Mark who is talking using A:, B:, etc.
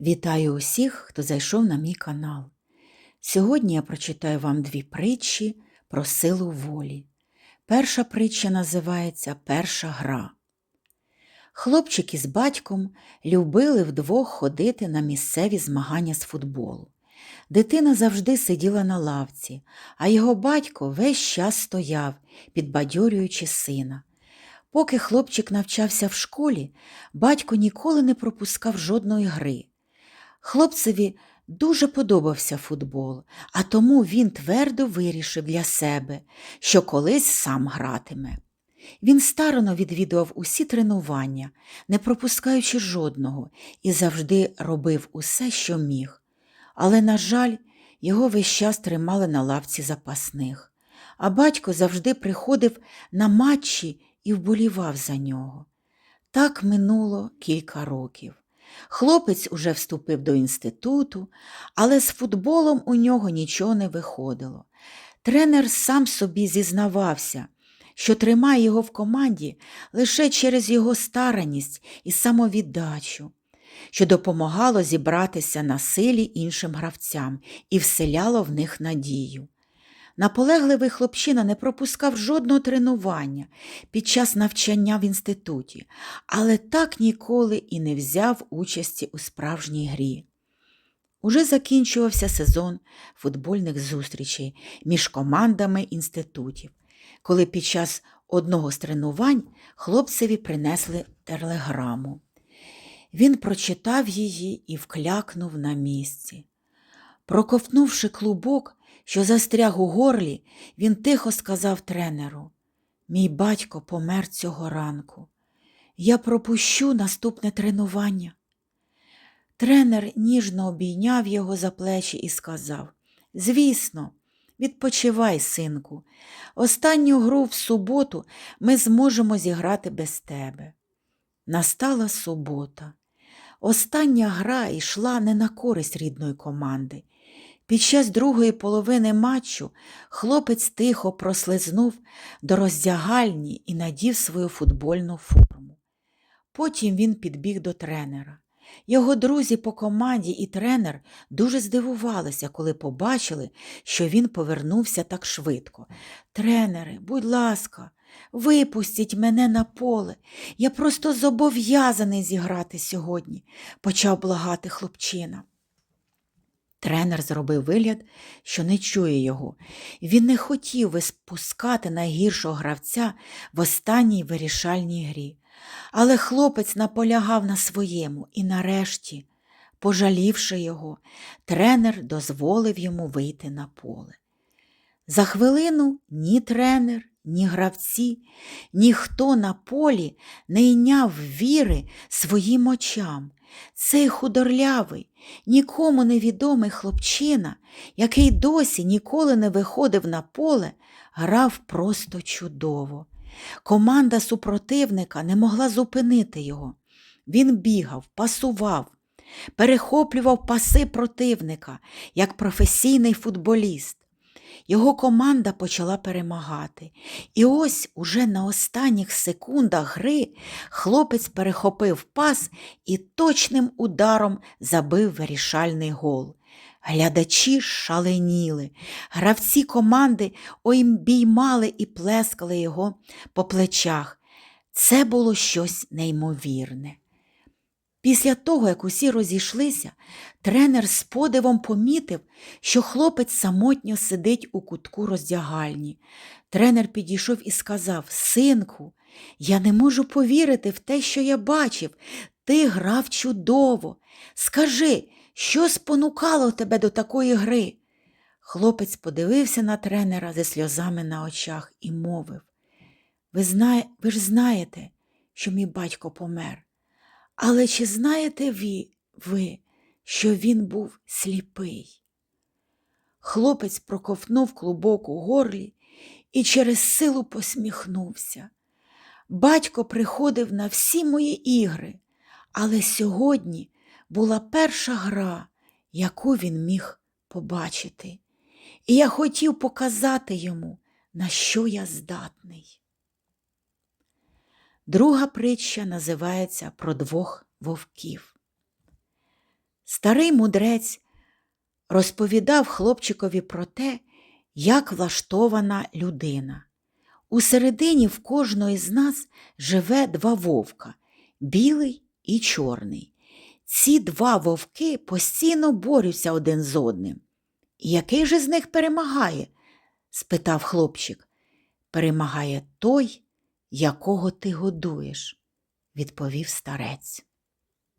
A: Вітаю усіх, хто зайшов на мій канал. Сьогодні я прочитаю вам дві притчі про силу волі. Перша притча називається Перша гра. Хлопчик із батьком любили вдвох ходити на місцеві змагання з футболу. Дитина завжди сиділа на лавці, а його батько весь час стояв, підбадьорюючи сина. Поки хлопчик навчався в школі, батько ніколи не пропускав жодної гри. Хлопцеві дуже подобався футбол, а тому він твердо вирішив для себе, що колись сам гратиме. Він старано відвідував усі тренування, не пропускаючи жодного, і завжди робив усе, що міг. Але, на жаль, його весь час тримали на лавці запасних, а батько завжди приходив на матчі і вболівав за нього. Так минуло кілька років. Хлопець уже вступив до інституту, але з футболом у нього нічого не виходило. Тренер сам собі зізнавався, що тримає його в команді лише через його старанність і самовіддачу, що допомагало зібратися на силі іншим гравцям і вселяло в них надію. Наполегливий хлопчина не пропускав жодного тренування під час навчання в інституті, але так ніколи і не взяв участі у справжній грі. Уже закінчувався сезон футбольних зустрічей між командами інститутів, коли під час одного з тренувань хлопцеві принесли телеграму. Він прочитав її і вклякнув на місці. Проковтнувши клубок, що застряг у горлі, він тихо сказав тренеру Мій батько помер цього ранку. Я пропущу наступне тренування. Тренер ніжно обійняв його за плечі і сказав Звісно, відпочивай, синку. Останню гру в суботу ми зможемо зіграти без тебе. Настала субота. Остання гра йшла не на користь рідної команди. Під час другої половини матчу хлопець тихо прослизнув до роздягальні і надів свою футбольну форму. Потім він підбіг до тренера. Його друзі по команді і тренер дуже здивувалися, коли побачили, що він повернувся так швидко. Тренери, будь ласка, випустіть мене на поле. Я просто зобов'язаний зіграти сьогодні, почав благати хлопчина. Тренер зробив вигляд, що не чує його. Він не хотів виспускати найгіршого гравця в останній вирішальній грі. Але хлопець наполягав на своєму і, нарешті, пожалівши його, тренер дозволив йому вийти на поле. За хвилину ні тренер, ні гравці, ніхто на полі не йняв віри своїм очам. Цей худорлявий, нікому невідомий хлопчина, який досі ніколи не виходив на поле, грав просто чудово. Команда супротивника не могла зупинити його. Він бігав, пасував, перехоплював паси противника як професійний футболіст. Його команда почала перемагати. І ось уже на останніх секундах гри хлопець перехопив пас і точним ударом забив вирішальний гол. Глядачі шаленіли, гравці команди обіймали і плескали його по плечах. Це було щось неймовірне. Після того, як усі розійшлися, тренер з подивом помітив, що хлопець самотньо сидить у кутку роздягальні. Тренер підійшов і сказав Синку, я не можу повірити в те, що я бачив. Ти грав чудово. Скажи, що спонукало тебе до такої гри? Хлопець подивився на тренера зі сльозами на очах і мовив Ви, знає, ви ж знаєте, що мій батько помер. Але чи знаєте ви, ви, що він був сліпий? Хлопець проковтнув клубок у горлі і через силу посміхнувся. Батько приходив на всі мої ігри, але сьогодні була перша гра, яку він міг побачити, і я хотів показати йому, на що я здатний. Друга притча називається Про двох вовків. Старий мудрець розповідав хлопчикові про те, як влаштована людина. У середині в кожної з нас живе два вовка білий і чорний. Ці два вовки постійно борються один з одним. Який же з них перемагає? спитав хлопчик. Перемагає той, якого ти годуєш, відповів старець.